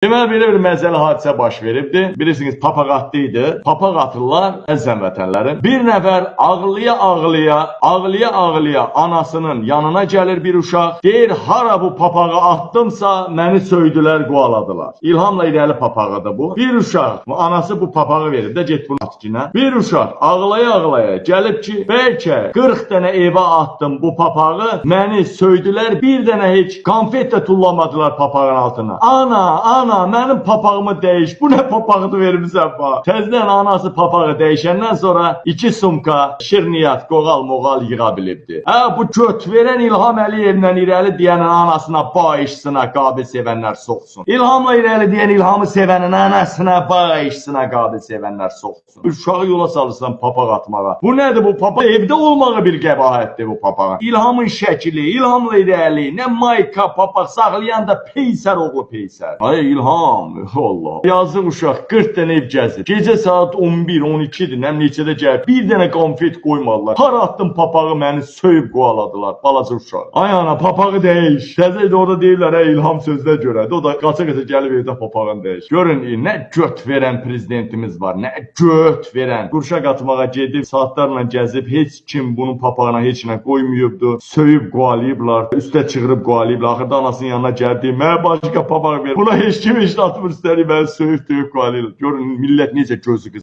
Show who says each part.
Speaker 1: Deməli belə bir məzəli hadisə baş veribdi. Bilirsiniz papaq atdı idi. Papaq atırlar əzəm vətənlərim. Bir nəfər ağlıya ağlıya anasının yanına gəlir bir uşaq. Deyir hara bu papağı atdımsa məni söydülər, qovaladılar. İlhamla irəli papağıdır bu. Bir uşaq, anası bu papağı verib də get bunu at kinə. Bir uşaq ağlaya ağlaya gəlib ki, bəlkə 40 dənə evə atdım bu papağı, məni söydülər, bir dənə heç konfet də tullamadılar papağın altına. Ana, ana, mənim papağımı dəyiş. Bu nə papağıdır vermisən bax. Təzdən anası papağı dəyişəndən sonra 2 sumka şirniyyat, qoğal, moğal yığa bilibdi. Hə, bu göt verən İlham Əliyevlə irəli deyənin anasına bağışsına, qabil sevənlər soxsun. İlhamla irəli deyən İlhamı sevənin anasına bağışsına, qabil sevənlər soxsun. Uşağı yola salırsan papaq atmağa. Bu nədir bu papaq? Evdə olmağı bir qəbahətdir bu papağın. İlhamın şəkili, İlhamla irəli, nə mayka papaq saxlayan da peysər oğlu peysər. Ay Allah. Yazıq uşaq 40 dənə ev gəzir. Gecə saat 11-12-dir, nə neçədə gəlir. Bir dənə konfet qoymadılar. Har atdım papağı məni söyüb qovaladılar. Balaca uşaq. Ay ana papağı dəyiş. Təzə orada deyirlər, hə İlham sözünə görədir. O da qaça-qaça gəlib evdə papağını dəyiş. Görün nə göt verən prezidentimiz var, nə göt verən. Qurşaq atmağa gedib saatlarla gəzib heç kim bunun papağına heç nə qoymayıbdı. Söyüb qovalayıblar, üstə çığırıb qovalayıblar. Axırda anasının yanına gəldi. Mənə başqa papaq ver. Buna heç kim heç atmır istədi. Mən söyüb döyüb qovalayırlar. Görün millət necə gözü qızı.